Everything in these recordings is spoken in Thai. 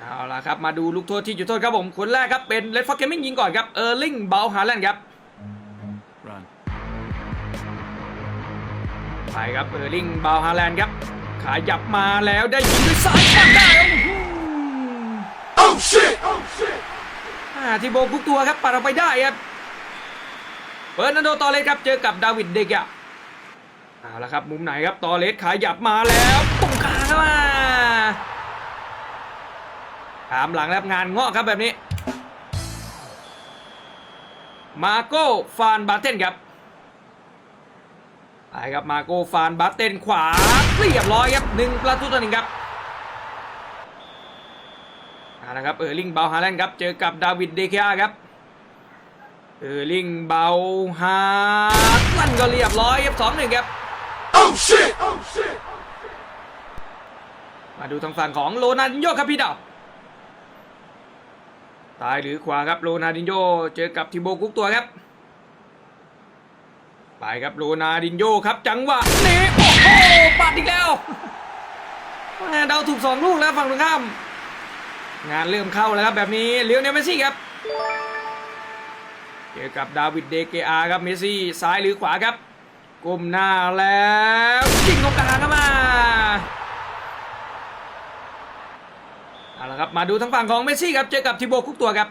เอาล่ะครับ มาดูลูกโทษที่จุดโทษครับผมคนแรกครับเป็นเลดฟอร์เกมมิ่งยิงก่อนครับเออร์ลิงเบลฮาแลนด์ครับ Run. ไปครับเออร์ลิงเบลฮาแลนด์ครับขยับมาแล้วได้ยิงด้วยซ้ายฟันได้ครับอื้อหืออ่าทีโบกุกตัวครับปัดออกไปได้ครับเฟิร์นันโดตอเลสครับเจอกับดาวิดเดกะเอาละครับมุมไหนครับตอเลสขยับมาแล้วตรงกลางครับมา ถามหลังแล้วงานเงาะครับแบบนี้ มาโก้ฟานบาเทนครับไปครับมาโก้ฟานบาเทนขวาเรียบร้อยครับหนึ่งประตูต่อหนึ่งครับเอาละครับเออร์ลิงเบาฮาแลนด์ครับเจอกับดาวิดเดเคียครับเออร์ลิงเบาฮาแลนด์ก็เรียบร้อยครับสองหนึ่งครับมาดูทางฝั่งของโรนัลดินโญ่ครับพี่ดาว ตายหรือขวาครับโรนัลดินโญ่เจอกับทิโบกุ๊กตัวครับ ไปครับโรนัลดินโญ่ครับ จังหวะนี้โอ้โหปัดอีกแล้วเดาถูกสองลูกแล้วฝั่งตรงข้าม งานเริ่มเข้าแล้วครับแบบนี้เลี้ยวเนเมซี่ครับเจอกับดาวิดเดเกอาครับเมซี่ซ้ายหรือขวาครับก้มหน้าแล้วยิงตรงกลางเข้ามา เอาละ ครับ มาดูทางฝั่งของเมสซี่ครับ เจอกับทิโบคุกตัวครับ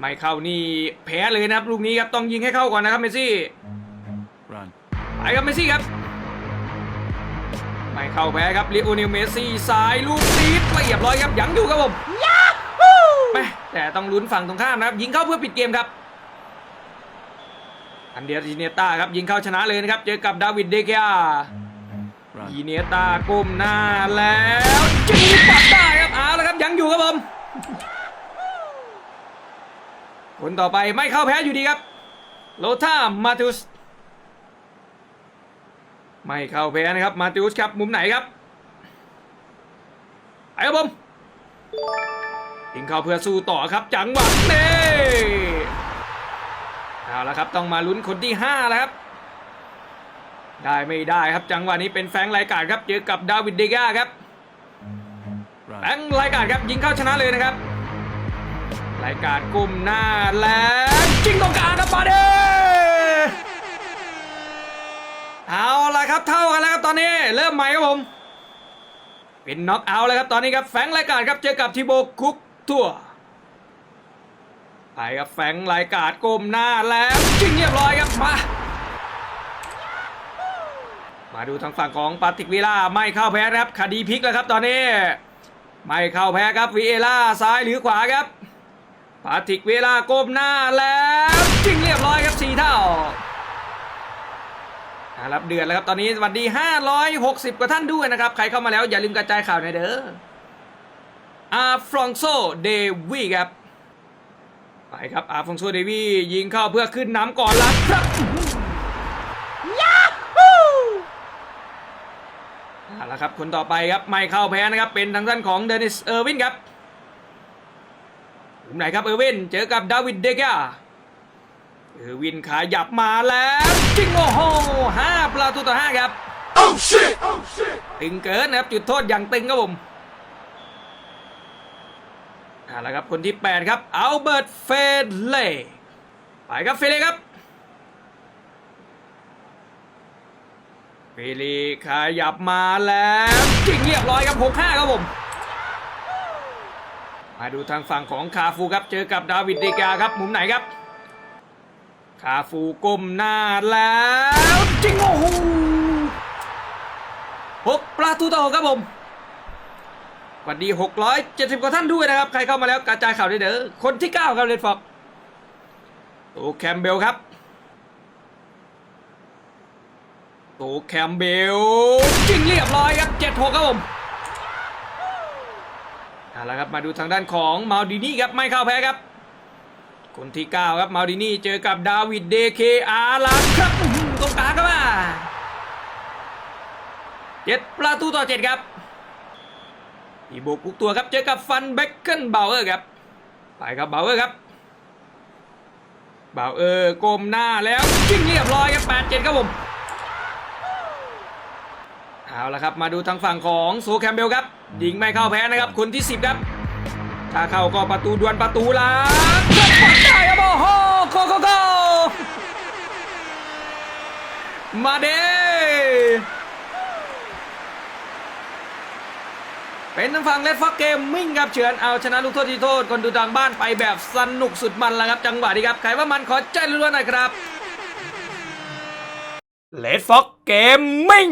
ไม่เข้านี่แพ้เลยนะครับ ลูกนี้ครับ ต้องยิงให้เข้าก่อนนะครับเมสซี่ Run. ไปครับเมสซี่ครับ ไม่เข้าแพ้ครับลิโอเนลเมสซี่ซ้ายลูกตีดเรียบร้อยครับ ยังอยู่ครับผมแม่แต่ต้องลุ้นฝั่งตรงข้ามนะครับ ยิงเข้าเพื่อปิดเกมครับ อันเดียร์ติเนต้าครับ ยิงเข้าชนะเลยนะครับ เจอกับดาวิดเดเกีย Run. อีเนตาก้มหน้าแล้วจิงปัดได้ ยังอยู่ครับผมคนต่อไปไม่เข้าแพ้อยู่ดีครับ โลธามาติอุสไม่เข้าแพ้นะครับ มาติอุสครับ มุมไหนครับไปครับผมยิงเข้าเพื่อสู้ต่อครับจังหวะนี้เอาละครับต้องมาลุ้นคนที่5แล้วครับ ได้ไม่ได้ครับจังหวะนี้เป็นแฟงรายการครับเจอกับดาวิดเดก้าครับ แฟร Run. งค์รายการครับยิงเข้าชนะเลยนะครับรายการกุมหน้าแล้วจิงตรงกลางครับมาเดเอาละครับเท่ากันแล้วครับตอนนี้เริ่มใหม่ครับผม เป็นน็อกเอาท์แล้วครับตอนนี้ครับแฟงรายการครับเจอกับทิโบคุกทั่วไปครับแฟงรายการก้มหน้าแล้วจิงเรียบร้อยครับมามาดูทางฝั่งของปาติกวิล่าไม่เข้าแพ้ครับคดีพลิกแล้วครับตอนนี้ ไม่เข้าแพ้ครับวิเอล่าซ้ายหรือขวาครับปาติกเวลาก้มหน้าแล้วจิงเรียบร้อยครับสี่เท่าอ่ารับเดือนแล้วครับ ตอนนี้สวัสดี560 กว่าท่านด้วยนะครับ ใครเข้ามาแล้วอย่าลืมกระจายข่าวหน่อยเด้ออาฟรองโซเดวีครับ ไปครับอาฟรองโซเดวียิงเข้าเพื่อขึ้นน้ำก่อนล้วครับ เอาละครับคนต่อไปครับไม่เข้าแพ้นะครับเป็นทางด้านของเดนิสเออร์วินครับมุมไหนครับเออร์วินเจอกับดาวิดเดกาเออร์วินขายับมาแล้วจิงโอ้โหห้าประตูต่อห้าครับตึงเกินนะครับจุดโทษอย่างตึงครับผมเอาละครับคนที่ 8 ครับอัลเบิร์ตเฟเล่ไปครับเฟเล่ครับ ฟลีขยับมาแล้วจิงเรียบร้อยครับหกห้าครับผม มาดูทางฝั่งของคาฟูครับ เจอกับดาวิดเดกาครับ มุมไหนครับ คาฟูก้มหน้าแล้วจิงโอ้โหหกประตูต่อครับผมสวัสดี670 กว่าท่านด้วยนะครับ ใครเข้ามาแล้วกระจายข่าวได้เด้อคนที่ 9 ครับเรนฟอกโตแคมเบลครับ โตแคมเบลจิงเรียบร้อยครับเจ็ดหกครับผมเอาละครับมาดูทางด้านของมาดินี่ครับไม่เข้าแพ้ครับ คนที่ 9 ครับมาดินี่เจอกับดาวิดเดเคอาร์ลัครับตรงกลางครับมาเจ็ดประตูต่อเจ็ดครับอีโบกุกตัวครับเจอกับฟันเบคเกนเบลเออร์ครับไปครับเบลเออร์ครับเบลเออร์ก้มหน้าแล้วจิงเรียบร้อยครับแปดเจ็ดครับผม เอาเอาละครับมาดูทางฝั่งของโซแคมเบลครับยิงไม่เข้าแพ้นะครับคนที่ 10 ครับ ถ้าเข้าก็ประตูดวลประตูล้างเกิดปัดได้ครับโอ้โหโกโกโกมาเดเป็นทางฝั่งเลดฟ็อกเกมมิ่งครับเฉือนเอาชนะลูกโทษที่โทษคนดูทางบ้านไปแบบสนุกสุดมันแล้วครับ จังหวะนี้ครับ ใครว่ามันขอใจรัวๆหน่อยครับเลดฟ็อกเกมมิ่ง